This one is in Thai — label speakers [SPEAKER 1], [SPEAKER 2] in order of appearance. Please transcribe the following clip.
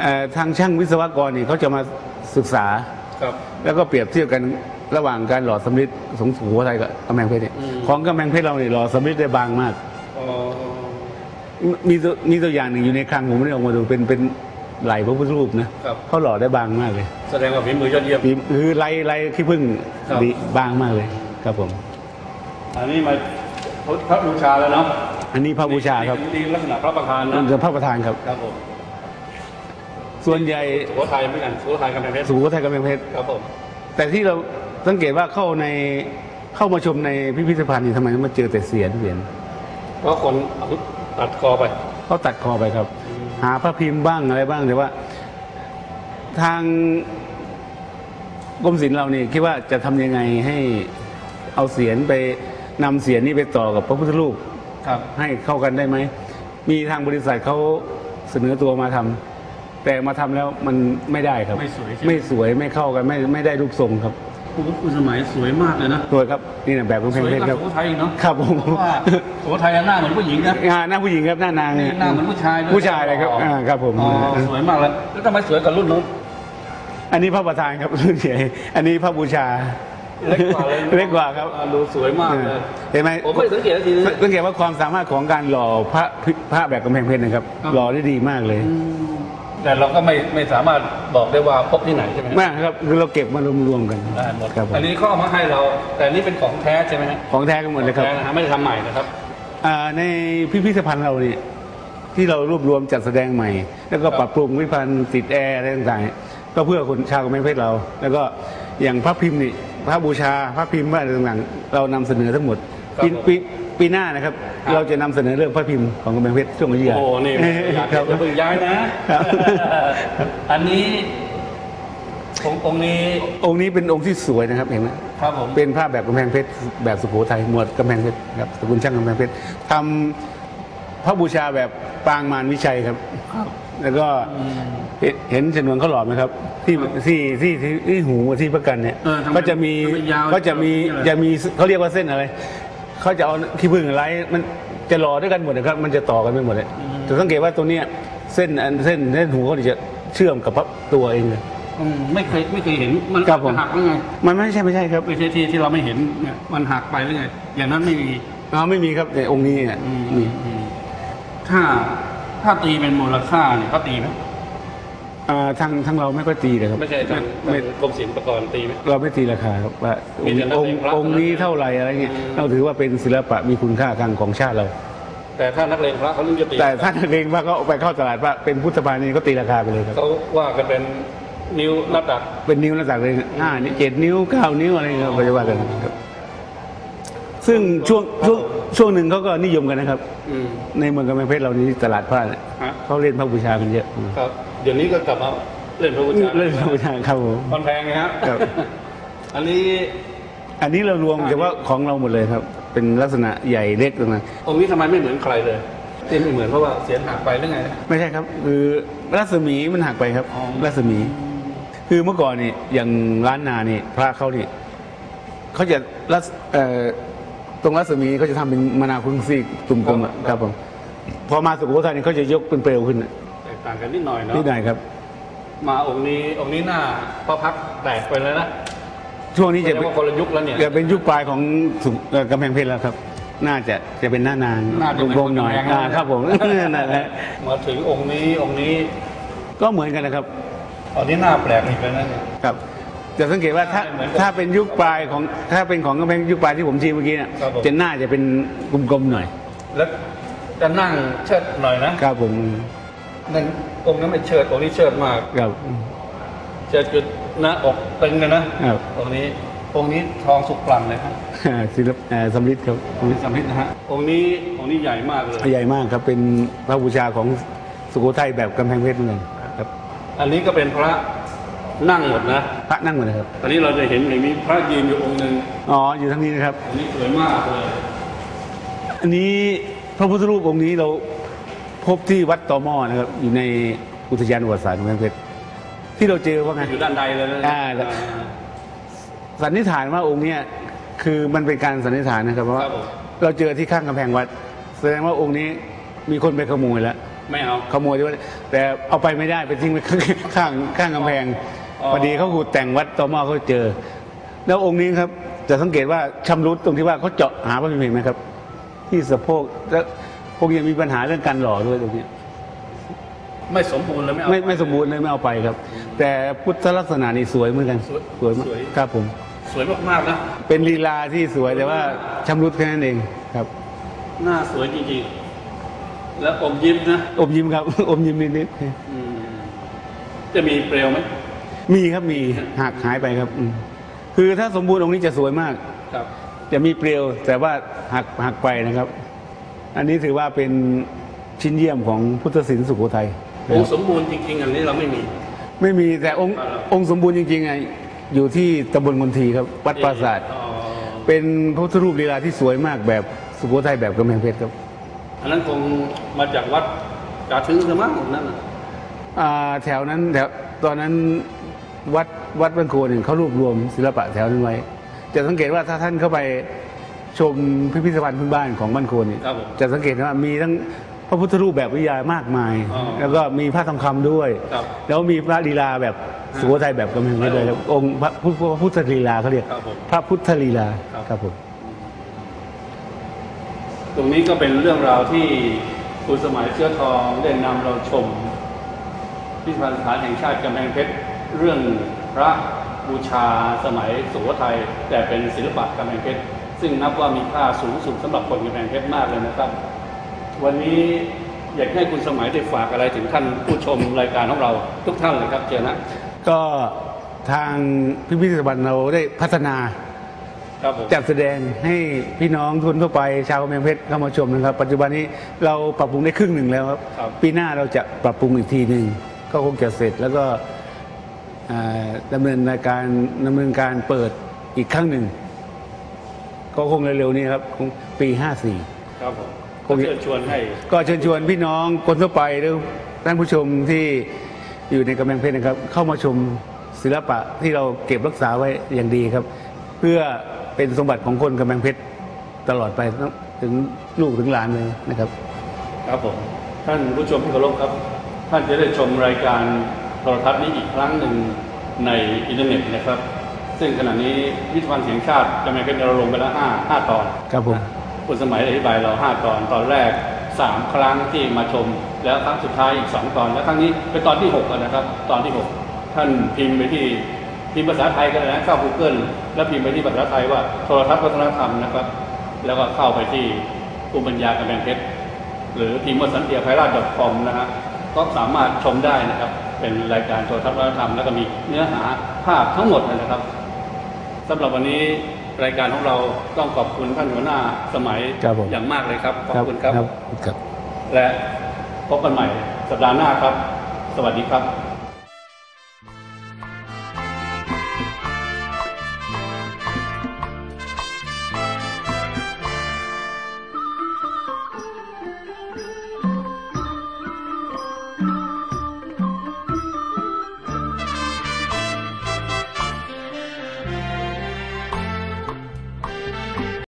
[SPEAKER 1] เอ่อทางช่างวิศวกรนี่เขาจะมาศึกษา
[SPEAKER 2] ครับ
[SPEAKER 1] แล้วก็เปรียบเทียบกันระหว่างการหล่อสำริดสงสุโขทัยกับกำแพงเพชรเนี่ย
[SPEAKER 2] อืม
[SPEAKER 1] ของกำแพงเพชรเราเนี่ยหล่อสำริดได้บางมาก
[SPEAKER 2] อ๋อ
[SPEAKER 1] มีตัวมีตัวอย่างหนึ่งอยู่ในคลังผมไม่ได้เออกมาดูเป็นเป็นไหลพระพุทธรูปนะครับ เขาหล่อได้บางมากเลย
[SPEAKER 2] แสดงว่าฝีมือยอดเยี่ยม
[SPEAKER 1] ปีคือไรไรขี้ผึ้ง
[SPEAKER 2] ครับ
[SPEAKER 1] ดีบางมากเลยครับผม
[SPEAKER 2] อันนี้มาพระบูชาแล้วเนาะ
[SPEAKER 1] อันนี้พระบูชาครับ
[SPEAKER 2] นี่ลักษณะพระประธานนะ
[SPEAKER 1] มันจะพระประธานครับ
[SPEAKER 2] ครับผม
[SPEAKER 1] ส่วนใหญ่
[SPEAKER 2] สุโขทัยเหมือนกันสุโขทัยกำแพงเพชร
[SPEAKER 1] สุโขทัยกำแพงเพชร
[SPEAKER 2] ครับผม
[SPEAKER 1] แต่ที่เราสังเกตว่าเข้าในเข้ามาชมในพิพิธภัณฑ์นี่ทำไมมาเจอแต่เสียนเสียน
[SPEAKER 2] เพราะคนเอาตัดคอไป
[SPEAKER 1] เขาตัดคอไปครับ หาพระพิมพ์บ้างอะไรบ้างแต่ว่า ทางกรมศิลป์เรานี่คิดว่าจะทำยังไงให้เอาเสียนไปนำเสียนนี้ไปต่อกับพระพุทธรูป
[SPEAKER 2] ครับ
[SPEAKER 1] ให้เข้ากันได้ไหมมีทางบริษัทเขาเสนอตัวมาทำ แต่มาทำแล้วมันไม่ได้ครับ
[SPEAKER 2] ไม่สวยใช่ไหม
[SPEAKER 1] ไม่สวยไม่เข้ากันไม่ไม่ได้รูปทรงครับ
[SPEAKER 2] โอ้โหคุณสมัยสวยมากเลยนะ
[SPEAKER 1] ตัวครับนี่นะแบบกำแพ
[SPEAKER 2] ส
[SPEAKER 1] ง
[SPEAKER 2] วย
[SPEAKER 1] เพชร
[SPEAKER 2] ก
[SPEAKER 1] ค
[SPEAKER 2] ว่า
[SPEAKER 1] รับ
[SPEAKER 2] สุโขทัยอีกเนาะ
[SPEAKER 1] ครับผม
[SPEAKER 2] เพราะว่าสุโขทัยหน้าเหมือนผู้หญิงนะ
[SPEAKER 1] งานหน้าผู้หญิงครับหน้านาง
[SPEAKER 2] นี่หน้าเหมือนผู้ชายด้วย
[SPEAKER 1] ผู้ชายเลยครับอ่าครับผม
[SPEAKER 2] อ๋อสวยมากเลยแล้วทำไมสวยกว่ารุ่นนู้น
[SPEAKER 1] อันนี้พระประธานครับรุ่นใหญ่อันนี้พระบูชา
[SPEAKER 2] เล็กกว่าเลย
[SPEAKER 1] เล็กกว่าครับ
[SPEAKER 2] อ่ดูสวยมากเลย
[SPEAKER 1] เห็นไหม
[SPEAKER 2] ผมไม่สังเกตนาทีนี้
[SPEAKER 1] สังเกตว่าความสามารถของการหล่อพระพระแบบกำแพงเพชรนะครับ
[SPEAKER 2] ครับ
[SPEAKER 1] หล่อได้ดีมากเลย
[SPEAKER 2] แต่เราก็ไม่ไม่สามารถบอกได้ว่าพบที่ไหนใช่ไหม
[SPEAKER 1] มากครับคือเราเก็บมารวมๆกัน
[SPEAKER 2] ได้หมด
[SPEAKER 1] ครับผม
[SPEAKER 2] อันนี้เขาเอามาให้เรา แต่นี่เป็นของแท้ใช่ไหมฮะ
[SPEAKER 1] ของแท้กันหมดเลยครับ
[SPEAKER 2] แท้นะฮะไม่ได้ทำใหม่นะครับ
[SPEAKER 1] อ่าในพิพิธภัณฑ์เราเนี่ยที่เรารวบรวมจัดแสดงใหม่ แล้วก็
[SPEAKER 2] ครับ
[SPEAKER 1] ปรับปรุงพิพิธภัณฑ์ติดแอร์อะไรต่างๆ ก็เพื่อคนชาวกำแพงเพชรเรา แล้วก็อย่างพระพิมพ์นี่พระบูชาพระพิมพ์อะไรต่างๆเรานำเสนอทั้งหมดปีปี ปีหน้านะครับ เราจะนำเสนอเรื่องพระพิมพ์ของกำแพงเพชรช่วงอายุทยา
[SPEAKER 2] โอ้นี่อยาก
[SPEAKER 1] ครับ
[SPEAKER 2] จะเพิ่งย้ายนะ
[SPEAKER 1] ครับ
[SPEAKER 2] อันนี้องค์องค์นี้
[SPEAKER 1] องค์นี้เป็นองค์ที่สวยนะครับเห็นไหม
[SPEAKER 2] ครับผม
[SPEAKER 1] เป็นภาพแบบกำแพงเพชรแบบสุโขทัยหมวดกำแพงเพชรครับสกุลช่างกำแพงเพชรทำพระบูชาแบบปางมารวิชัยครับแล้วก็เห็นเห็นจำนวนเขาหลอมไหมครับ ที่ที่ที่ที่ที่หูที่พระกันเนี่ย
[SPEAKER 2] เออทำไม
[SPEAKER 1] ก็จะมี
[SPEAKER 2] ทำไมยาว
[SPEAKER 1] ก็จะมี
[SPEAKER 2] จังเลย
[SPEAKER 1] จะมีเขาเรียกว่าเส้นอะไร เขาจะเอาขี้ผึ้งอะไรมันจะหล่อด้วยกันหมดนะครับ มันจะต่อกันไปหมดเลยจะสังเกตว่าตัวเนี้ยเส้นอันเส้นเส้นหูเขาจะเชื่อมกับพระตัวเองเลย
[SPEAKER 2] อืมไม่เคยไม่เคยเห็นมัน
[SPEAKER 1] ครับผม
[SPEAKER 2] หักหรือไง
[SPEAKER 1] มันไม่ใช่ไม่ใช่ครับ
[SPEAKER 2] ไม่ใช่ที่ที่เราไม่เห็นเนี่ยมันหักไปหรือไงอย่างนั้นไม่มี
[SPEAKER 1] อ๋อไม่มีครับในองค์นี้เนี่ย
[SPEAKER 2] อืม
[SPEAKER 1] มี
[SPEAKER 2] อืมถ้าถ้าตีเป็นมูลค่าเนี่ยเขาตีไหม
[SPEAKER 1] อ่าทางทางเราไม่ค่อยตีเลยครับ
[SPEAKER 2] ไม่ใช่ทาง
[SPEAKER 1] ไม่
[SPEAKER 2] กรมศิลปากรตีไหม
[SPEAKER 1] เราไม่ตีราคาครับว่า
[SPEAKER 2] มีแต่นัก
[SPEAKER 1] อง
[SPEAKER 2] เลง
[SPEAKER 1] ค์
[SPEAKER 2] พระ
[SPEAKER 1] องค์นี้เท่าไหร่อะไรเงี้ย
[SPEAKER 2] อืม
[SPEAKER 1] เราถือว่าเป็นศิลปะมีคุณค่าทางของชาติเรา
[SPEAKER 2] แต่ถ้านักเลงพระเขาเรื่องจะตี
[SPEAKER 1] แต่ถ้าเองว่าเขาเอาไปเข้าตลาดว่าเป็นพุทธบาลนี่ก็ตีราคาไปเลยครับ
[SPEAKER 2] เขาว่ากันเป็นนิ้วนับดัก
[SPEAKER 1] เป็นนิ้วระดับเลยห้านิ้วเจ็ดนิ้วเก้านิ้วอะไรเงี้ยก็จะว่ากันครับ ซึ่งช่วงช่วงช่วงหนึ่งเขาก็นิยมกันนะครับ
[SPEAKER 2] อืม
[SPEAKER 1] ในเมืองกำแพงเพชรเรานี้ตลาดผ้าเนี่ย
[SPEAKER 2] ฮะ
[SPEAKER 1] เขาเล่นพระบูชากันเยอะ
[SPEAKER 2] ครับ เดี๋ยวนี้ก็กลับมาเล่นพระพุทธ
[SPEAKER 1] เล่นพระบูชาครับผม
[SPEAKER 2] มันแพงไงฮะ
[SPEAKER 1] ครับ
[SPEAKER 2] อันนี้
[SPEAKER 1] อันนี้เรารวมเฉพาะของเราหมดเลยครับ เป็นลักษณะใหญ่เล็กตรงนั้น
[SPEAKER 2] องค์นี้ทำไมไม่เหมือนใครเลยที่ไม่เหมือนเพราะว่าเสียนหักไปหรือไง
[SPEAKER 1] ไม่ใช่ครับ คือรัศมีมันหักไปครับ
[SPEAKER 2] อ๋อ
[SPEAKER 1] รัศมี คือเมื่อก่อนนี่อย่างร้านนานี่พระเขานี่เขาจะรัศเอ่อตรงรัศมีเขาจะทำเป็นมะนาวพึ่งซีกตุ่มกลมอะครับผมพอมาสุโขทัยนี่เขาจะยกเป็นเปลวขึ้นอะ
[SPEAKER 2] แตกต่างกันนิดหน่อยเนาะ
[SPEAKER 1] นิดหน่อยครับ
[SPEAKER 2] มาองค์นี้องค์นี้หน้าพระพักตร์แตกไปเลยนะ
[SPEAKER 1] ช่วงนี้
[SPEAKER 2] แส
[SPEAKER 1] จะ
[SPEAKER 2] ดง
[SPEAKER 1] เป็น
[SPEAKER 2] ว่าคนละยุคแล้วเนี่ย
[SPEAKER 1] จะเป็นยุคปลายของสุเอ่อกำแพงเพชรแล้วครับ น่าจะจะเป็นหน้านาง
[SPEAKER 2] น่าจะเป็น
[SPEAKER 1] กลมๆหน่อย
[SPEAKER 2] กำแพง
[SPEAKER 1] อ่า
[SPEAKER 2] แล้ว
[SPEAKER 1] ครับผม นั่นแหละ
[SPEAKER 2] มาถึงองค์นี้องค์นี้
[SPEAKER 1] ก็เหมือนกันนะครับ
[SPEAKER 2] องค์นี้หน้าแปลกอีกแล้วนะเนี่ย
[SPEAKER 1] ครับจะสังเกตว่าถ้า
[SPEAKER 2] เหมือนกัน
[SPEAKER 1] ถ้าเป็นยุคปลายของถ้าเป็นของกำแพงยุคปลายที่ผมชี้เมื่อกี้เนี่ย
[SPEAKER 2] ครับผม
[SPEAKER 1] จะหน้าจะเป็นกลมๆหน่อย
[SPEAKER 2] แล้วจะนั่งเชิดหน่อยนะครับ
[SPEAKER 1] ผม
[SPEAKER 2] นั่นองค์นั้นไม่เชิดองค์นี้เชิดมาก
[SPEAKER 1] ครับ
[SPEAKER 2] เชิดจุดหน้าอกตึงเลยนะครับองค์นี้องค์นี้ทองสุกปลั่นเลยครับ
[SPEAKER 1] ศิลปเอ่อสำริดครับ
[SPEAKER 2] องค์นี้สำริดนะฮะองค์นี้องค์นี้ใหญ่มากเลย
[SPEAKER 1] ใหญ่มากครับเป็นพระบูชาของสุโขทัยแบบกำแพงเพชรเหมือนกันครับ
[SPEAKER 2] อันนี้ก็เป็นพระนั่งหมดนะ
[SPEAKER 1] พระนั่งหมดเลยครับ
[SPEAKER 2] ตอนนี้เราจะเห็นอย่างนี้พระยืนอยู่องค์หนึ่ง
[SPEAKER 1] อ๋ออยู่ทั้งนี้นะครับ
[SPEAKER 2] อันนี้สวยมากเลย
[SPEAKER 1] อันนี้พระพุทธรูปองค์นี้เรา พบที่วัดตอหม้อนะครับ อยู่ในอุทยานประวัติศาสตร์กำแพงเพชรที่เราเจอว่าไง
[SPEAKER 2] อยู่ด้านใดเลยนะ
[SPEAKER 1] อ่าสันนิษฐานว่าองค์เนี้ยคือมันเป็นการสันนิษฐานนะครับเพราะ
[SPEAKER 2] ค
[SPEAKER 1] ว่า
[SPEAKER 2] รับผม
[SPEAKER 1] เราเจอที่ข้างกำแพงวัด แสดงว่าองค์นี้มีคนไปขโมยแล้ว
[SPEAKER 2] ไม่เอา
[SPEAKER 1] ขโมยที่วัดแต่เอาไปไม่ได้ไปทิ้งไว้ข้างข้างข้างกำแพง
[SPEAKER 2] อ๋อ
[SPEAKER 1] พอดีเขาขุดแต่งวัดต่อมาเขาเจอ แล้วองค์นี้ครับจะสังเกตว่าชำรุดตรงที่ว่าเขาเจาะหาพระพิมพ์เห็นไหมครับ ที่สะโพกแล้วพ วกยังมีปัญหาเรื่องการหล่อด้วยตรงนี้
[SPEAKER 2] ไม่สมบูรณ์เลยไม่เอา
[SPEAKER 1] ไม่ไม่สมบูรณ์เลยไม่เอาไปครับ แต่พุทธลักษณะนี่สวยเหมือนกัน
[SPEAKER 2] สวย
[SPEAKER 1] มาก
[SPEAKER 2] สวย
[SPEAKER 1] ครับผม
[SPEAKER 2] สวยมากๆนะ
[SPEAKER 1] เป็นลีลาที่สวยแต่ว่าชำรุดแค่นั้นเองครับ
[SPEAKER 2] หน้าสวยจริงๆ แล้วอมยิ้มนะ
[SPEAKER 1] อมยิ้มครับ อมยิ้มนิด
[SPEAKER 2] อืมจะมีเปลวไหม
[SPEAKER 1] ๆมีครับมีหักหายไปครับอืมคือถ้าสมบูรณ์องค์นี้จะสวยมาก
[SPEAKER 2] ครับ
[SPEAKER 1] จะมีเปลวแต่ว่าหักหักไปนะครับ อันนี้ถือว่าเป็นชิ้นเยี่ยมของพุทธศิลป์สุโขทัยนะ
[SPEAKER 2] อง
[SPEAKER 1] ค
[SPEAKER 2] ค์
[SPEAKER 1] รับ
[SPEAKER 2] สมบูรณ์จริง ๆ อันนี้เราไม่มี
[SPEAKER 1] ไม่มีแต่องค์
[SPEAKER 2] อ่า
[SPEAKER 1] องค์สมบูรณ์จริงๆไงอยู่ที่ตำบลกุนทีครับ วัดปราสาท
[SPEAKER 2] อ๋อ
[SPEAKER 1] เป็นพระพุทธรูปลีลาที่สวยมากแบบสุโขทัยแบบกำแพงเพชรครับ
[SPEAKER 2] อันนั้นคงมาจากวัดกาถึงหรือมั้งนั่นน่ะ
[SPEAKER 1] อ่าแถวนั้นแถวตอนนั้นวัดวัดบ้านโคเนี่ยเขารวบรวมศิลปะแถวนั้นไว้ จะสังเกตว่าถ้าท่านเข้าไป ชมพิพิธภัณฑ์พื้นบ้านของบ้านโคเนี่ย
[SPEAKER 2] ครับผม
[SPEAKER 1] จะสังเกตว่ามีทั้งพระพุทธรูปแบบวิทยามากมาย
[SPEAKER 2] อ๋อ
[SPEAKER 1] แล้วก็มีพระทองคำด้วย
[SPEAKER 2] ครับ
[SPEAKER 1] แล้วมีพระลีลาแบบสุโขทัยแบบกำแพงเพชรด้วยครับองค์พระพุทธพระพุทธลีลาเขาเรียก
[SPEAKER 2] ครับผม
[SPEAKER 1] พระพุทธลีลา
[SPEAKER 2] ครับ
[SPEAKER 1] ครับผม
[SPEAKER 2] ตรงนี้ก็เป็นเรื่องราวที่คุณสมัยเชื้อทองได้นำเราชมพิพิธภัณฑ์สถานแห่งชาติกำแพงเพชรเรื่องพระบูชาสมัยสุโขทัยแต่เป็นศิลปะกำแพงเพชร ซึ่งนับว่ามีค่าสูงสุดสำหรับคนกำแพงเพชรมากเลยนะครับ วันนี้อยากให้คุณสมัยได้ฝากอะไรถึงท่านผู้ชมรายการของเราทุกท่านเลยครับเจอนะ
[SPEAKER 1] ก็ทางพิพิธภัณฑ์เราได้พัฒนา
[SPEAKER 2] ครับผม
[SPEAKER 1] จัดแสดงให้พี่น้องทุนทั่วไปชาวกำแพงเพชรเข้ามาชมนะครับ ปัจจุบันนี้เราปรับปรุงได้ครึ่งหนึ่งแล้วครับ
[SPEAKER 2] ครับ
[SPEAKER 1] ปีหน้าเราจะปรับปรุงอีกทีหนึ่งก็คงจะเสร็จแล้วก็อ่าดำเนินรายการดำเนินการเปิดอีกครั้งหนึ่ง ก็คงเร็วๆนี้ครับคงปี54
[SPEAKER 2] ครับผม
[SPEAKER 1] คง
[SPEAKER 2] เชิญชวนให้
[SPEAKER 1] ก็เชิญชวนพี่น้องคนทั่วไปหรือท่านผู้ชมที่อยู่ในกำแพงเพชรนะครับ เข้ามาชมศิลปะที่เราเก็บรักษาไว้อย่างดีครับ เพื่อเป็นสมบัติของคนกำแพงเพชรตลอดไปถึงลูกถึงหลานเลยนะครับ
[SPEAKER 2] ครับผมท่านผู้ชมที่เคารพครับ ท่านจะได้ชมรายการโทรทัศน์นี้อีกครั้งหนึ่งในอินเทอร์เน็ตนะครับ ซึ่งขณะนี้วิทยาลัยเสียงชาติกำลังเป็นเราลงไปแล้วห้าห้าตอน
[SPEAKER 1] ครับผม
[SPEAKER 2] คุณสมัยได้อธิบายเราห้าตอนตอนแรกสามครั้งที่มาชม แล้วครั้งสุดท้ายอีกสองตอน แล้วครั้งนี้เป็นตอนที่หกแล้วนะครับ ตอนที่หกท่านพิมพ์ไปที่พิมพ์ภาษาไทยก็ได้นะเข้า Google แล้วพิมพ์ไปที่ภาษาไทยว่าโทรทัศน์วัฒนธรรมนะครับ แล้วก็เข้าไปที่ภูมิปัญญากำแพงเพชรหรือพิมพ์ว่าสันเตียไพราช .com นะฮะก็สามารถชมได้นะครับ เป็นรายการโทรทัศน์วัฒนธรรมแล้วก็มีเนื้อหาภาพทั้งหมดเลยนะครับ สำหรับวันนี้รายการของเราต้องขอบคุณท่านหัวหน้าสมัย
[SPEAKER 1] ครับผม
[SPEAKER 2] อย่างมากเลยครับ ขอบคุณครับ
[SPEAKER 1] ครับ
[SPEAKER 2] และพบกันใหม่สัปดาห์หน้าครับ สวัสดีครับ